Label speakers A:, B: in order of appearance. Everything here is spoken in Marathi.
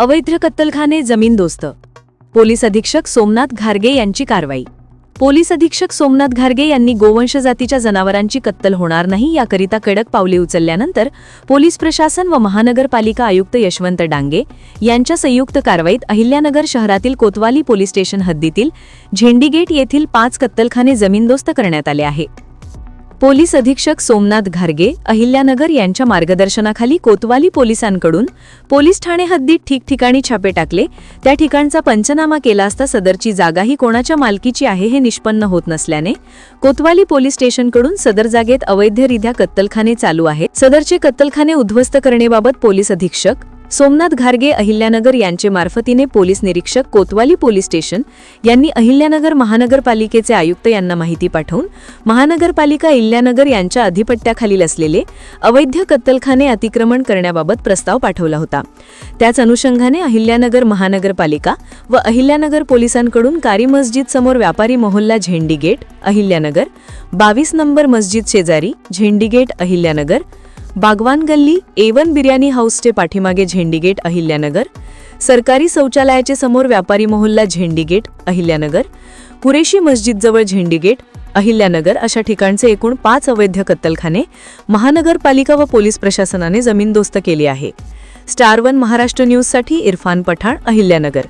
A: अवैध कत्तलखाने जमीनदोस्त पोलीस अधीक्षक सोमनाथ घारगे यांची कारवाई. पोलीस अधीक्षक सोमनाथ घारगे यांनी गोवंश जातीच्या जनावरांची कत्तल होणार नाही याकरिता कडक पावले उचलल्यानंतर पोलीस प्रशासन व महानगरपालिका आयुक्त यशवंत डांगे यांच्या संयुक्त कारवाईत अहिल्यानगर शहरातील कोतवाली पोलीस स्टेशन हद्दीतील झेंडीगेट येथील पाच कत्तलखाने जमीनदोस्त करण्यात आले आहे. पोलीस अधीक्षक सोमनाथ घारगे अहिल्यानगर यांच्या मार्गदर्शनाखाली कोतवाली पोलिसांकडून पोलीस ठाणे हद्दीत ठिकठिकाणी छापे टाकले. त्या ठिकाणचा पंचनामा केला असता सदरची जागाही कोणाच्या मालकीची आहे हे निष्पन्न होत नसल्याने कोतवाली पोलीस स्टेशनकडून सदर जागेत अवैधरित्या कत्तलखाने चालू आहेत. सदरचे कत्तलखाने उद्ध्वस्त करण्याबाबत पोलीस अधीक्षक सोमनाथ घारगे अहिल्यानगर यांचे मार्फतीने पोलीस निरीक्षक कोतवाली पोलीस स्टेशन यांनी अहिल्यानगर महानगरपालिकेचे आयुक्त यांना माहिती पाठवून महानगरपालिका अहिल्यानगर यांच्या अधिपत्याखालील असलेले अवैध कत्तलखाने अतिक्रमण करण्याबाबत प्रस्ताव पाठवला होता. त्याच अनुषंगाने अहिल्यानगर महानगरपालिका व अहिल्यानगर पोलिसांकडून कारी मस्जिद समोर व्यापारी मोहल्ला झेंडी गेट अहिल्यानगर बावीस नंबर मस्जिद शेजारी झेंडी गेट अहिल्यानगर बागवान गल्ली एवन बिर्याणी हाऊसचे पाठीमागे झेंडीगेट अहिल्यानगर. सरकारी शौचालयाचे समोर व्यापारी मोहल्ला झेंडीगेट अहिल्यानगर. कुरेशी मस्जिदजवळ झेंडीगेट अहिल्यानगर अशा ठिकाणचे एकूण पाच अवैध कत्तलखाने महानगरपालिका व पोलीस प्रशासनाने जमीनदोस्त केली आहे. स्टार वन महाराष्ट्र न्यूजसाठी इरफान पठाण अहिल्यानगर.